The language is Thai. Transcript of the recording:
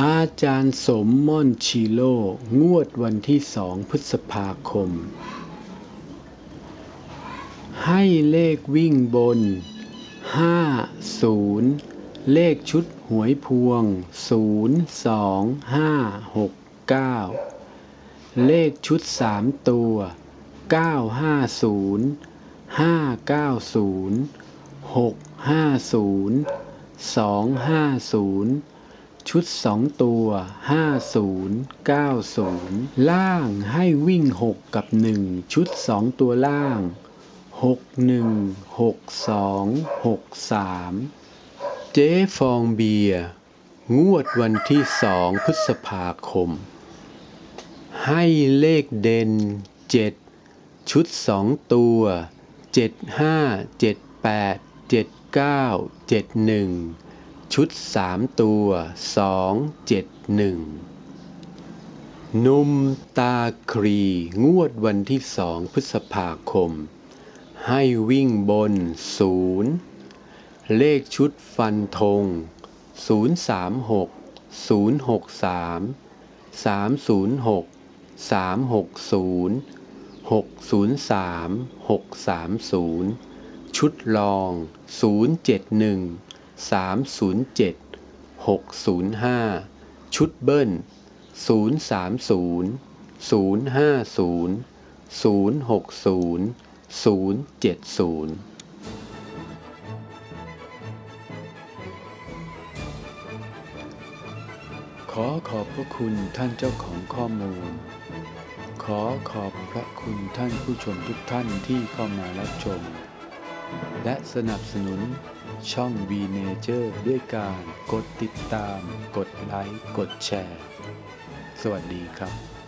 อาจารย์สมม่อนชีโลงวดวันที่สองพฤษภาคม ให้เลขวิ่งบน 50 เลขชุดหวยพวง 0 2 5 6 9 เลขชุด 3 ตัว 950 590 650 250 ชุดสองตัว 50 90 ล่างให้วิ่ง 6 กับ 1 ชุด2ตัวล่าง 61 62 63 เจ๊ฟองเบียร์งวดวันที่2พฤษภาคม ให้เลขเด่น 7 ชุด2ตัว 75 78 79 71 ชุดสามตัวสองเจ็ดหนึ่งนุ่มตาครี งวดวันที่สองพฤษภาคม ให้วิ่งบนศูนย์เลขชุดฟันธงศูนย์สามหกศูนย์หกสามสามศูนย์หกสามหกศูนย์หกศูนย์สามหกสามศูนย์ชุดรองศูนย์เจ็ดหนึ่ง สามศูนย์เจ็ดหกศูนย์ห้าชุดเบิ้ลศูนย์สามศูนย์ศูนย์ห้าศูนย์ศูนย์หกศูนย์ศูนย์เจ็ดศูนย์ขอขอบพระคุณท่านเจ้าของข้อมูล ขอขอบพระคุณท่านผู้ชมทุกท่านที่เข้ามารับชม และสนับสนุน ช่อง V Nature ด้วยการกดติดตาม กดไลค์ กดแชร์ สวัสดีครับ